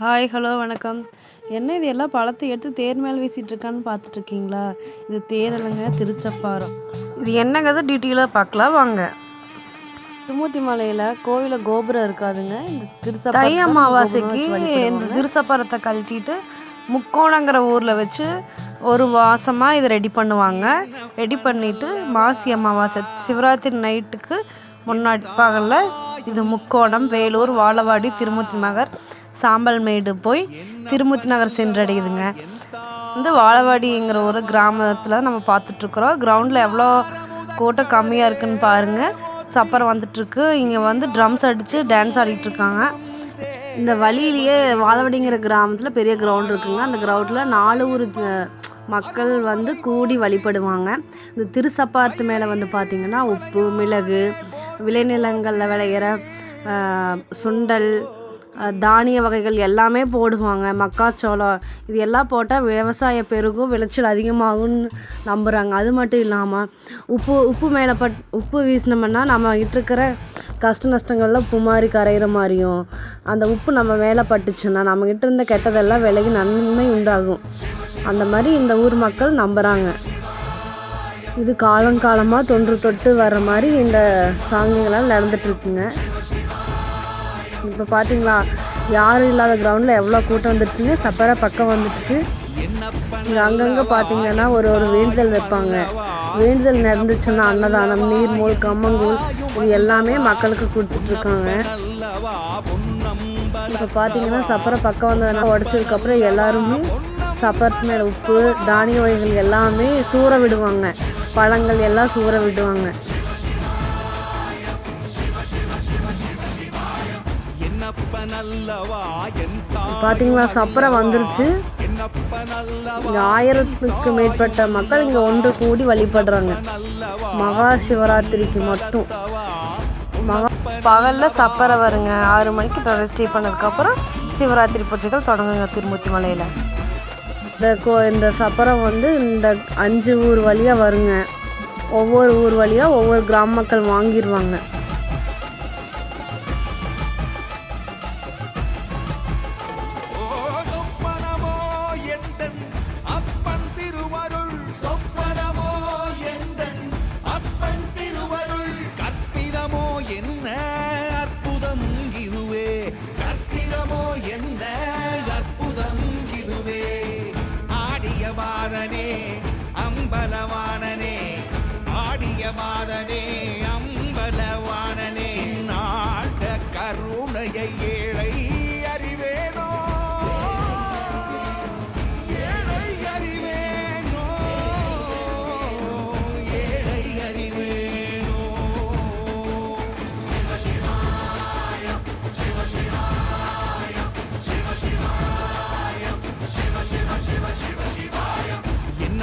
Hi hello வணக்கம். என்ன இது எல்லாம் பழத்தை எடுத்து தேர் மேலே பார்த்துட்டு இருக்கீங்களா இது தேர் இல்லைங்க திருச்சப்பாரம் இது என்னங்கிறது டீட்டெயிலாக பார்க்கலாம் வாங்க. திருமூர்த்தி மலையில் கோவிலில் கோபுரம் இருக்காதுங்க. இந்த திருச்சப்பா தை அமாவாசைக்கு இந்த திருச்சப்பாரத்தை கழட்டிட்டு முக்கோணங்கிற ஊரில் வச்சு ஒரு மாதமாக இதை ரெடி பண்ணுவாங்க. ரெடி பண்ணிவிட்டு மாசி அமாவாசை சிவராத்திரி நைட்டுக்கு முன்னாடி பகலில் இது முக்கோணம் வேலூர் வாழவாடி திருமூர்த்தி நகர் சாம்பல்மேடு போய் திருமுத்தி நகர் சென்றடையுதுங்க. வந்து வாழவாடிங்கிற ஒரு கிராமத்தில் நம்ம பார்த்துட்ருக்குறோம். கிரவுண்டில் எவ்வளோ கூட்டம் கம்மியாக இருக்குன்னு பாருங்கள் சப்பரம் வந்துட்டுருக்கு இங்கே வந்து ட்ரம்ஸ் அடித்து டான்ஸ் ஆடிட்டுருக்காங்க இந்த வழியிலேயே வாழவாடிங்கிற கிராமத்தில் பெரிய கிரவுண்ட் இருக்குங்க. அந்த கிரவுண்டில் நாலு ஊர் மக்கள் வந்து கூடி வழிபடுவாங்க. இந்த திருசப்பாத்து மேலே வந்து பார்த்திங்கன்னா உப்பு மிளகு விளைநிலங்களில் விளையிற சுண்டல் தானிய வகைகள் எல்லாமே போடுவாங்க. மக்காச்சோளம் இது எல்லாம் போட்டால் விவசாய பெருகும் விளைச்சல் அதிகமாகும்னு நம்புகிறாங்க அது மட்டும் இல்லாமல் உப்பு உப்பு மேலே பட் உப்பு வீசினோம்னா நம்ம இருக்கிற கஷ்ட நஷ்டங்கள்லாம் உப்பு மாதிரி கரைகிற மாதிரியும் அந்த உப்பு நம்ம மேலே பட்டுச்சுன்னா நம்மக்கிட்ட இருந்த கெட்டதெல்லாம் விலகி நன்மை உண்டாகும். அந்த மாதிரி இந்த ஊர் மக்கள் நம்புகிறாங்க இது காலம் காலமாக தொன்று தொட்டு வர்ற மாதிரி இந்த சாங்கிகளால் நடந்துகிட்ருக்குங்க இப்போ பார்த்தீங்களா யாரும் இல்லாத கிரவுண்டில் எவ்வளோ கூட்டம் வந்துடுச்சுங்க சப்பராக பக்கம் வந்துடுச்சு இங்கே அங்கங்கே பார்த்தீங்கன்னா ஒரு ஒரு வேண்டுதல் வைப்பாங்க. வேண்டுதல் நடந்துச்சுன்னா அன்னதானம் நீர்மூல் கம்மங்கூழ் இது எல்லாமே மக்களுக்கு கொடுத்துட்ருக்காங்க. இப்போ பார்த்தீங்கன்னா சப்பரை பக்கம் வந்ததுனால உடச்சதுக்கப்புறம் எல்லாருமே சப்பரத்து மேலே உப்பு தானிய வகைகள் எல்லாமே சூற விடுவாங்க. பழங்கள் எல்லாம் சூற விடுவாங்க. பார்த்தீங்களா சப்பரம் வந்துருச்சு. இங்கே ஆயிரத்துக்கு மேற்பட்ட மக்கள் இங்கே ஒன்று கூடி வழிபடுறாங்க. மகா சிவராத்திரிக்கு மட்டும். மகா பகலில் சப்பரை வருங்க. ஆறு மணிக்கு பிரதிஷ்டை பண்ணதுக்கப்புறம் சிவராத்திரி பூஜைகள் தொடங்குங்க திருமூர்த்தி மலையில். இந்த கோ இந்த சப்பரம் வந்து இந்த அஞ்சு ஊர் வழியாக வருங்க. ஒவ்வொரு ஊர் வழியாக ஒவ்வொரு கிராம மக்கள் வாங்கிடுவாங்க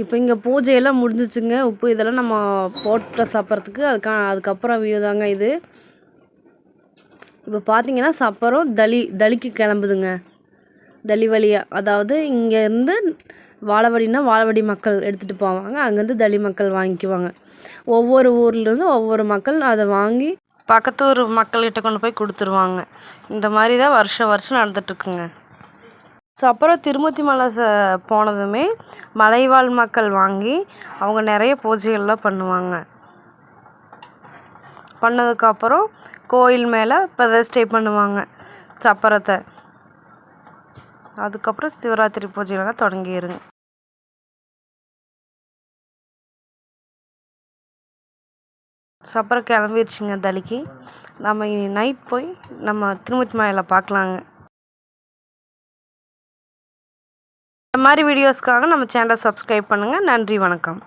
இப்போ இங்கே பூஜையெல்லாம் முடிஞ்சிச்சுங்க. உப்பு இதெல்லாம் நம்ம போட்ட சாப்பிட்றதுக்கு. அதுக்கா அதுக்கப்புறம் வியூ தாங்க இது. இப்போ பார்த்தீங்கன்னா சப்பரம் தளி தளிக்கு கிளம்புதுங்க. தளி வழியாக அதாவது இங்கேருந்து வாழவடினா வாழவடி மக்கள் எடுத்துகிட்டு போவாங்க. அங்கேருந்து தளி மக்கள் வாங்கிக்குவாங்க. ஒவ்வொரு ஊர்லேருந்து ஒவ்வொரு மக்கள் அதை வாங்கி பக்கத்து ஊர் மக்கள்கிட்ட கொண்டு போய் கொடுத்துருவாங்க. இந்த மாதிரி தான் வருஷம் வருஷம் நடந்துட்டுருக்குங்க ஸோ அப்புறம் திருமூர்த்தி மலை ச போனதுமே மலைவாழ் மக்கள் வாங்கி அவங்க நிறைய பூஜைகள்லாம் பண்ணுவாங்க. பண்ணதுக்கப்புறம் கோயில் மேலே பிரதிஷ்டை பண்ணுவாங்க சப்பரத்தை. அதுக்கப்புறம் சிவராத்திரி பூஜைகள்லாம் தொடங்கிடுங்க சப்பரம் கிளம்பிருச்சுங்க தலிக்கு. நம்ம நைட் போய் நம்ம திருமூர்த்தி மலையில் பார்க்கலாங்க. மாதிரி வீடியோஸ்க்காக நம்ம சேனலை சப்ஸ்கிரைப் பண்ணுங்கள் நன்றி வணக்கம்.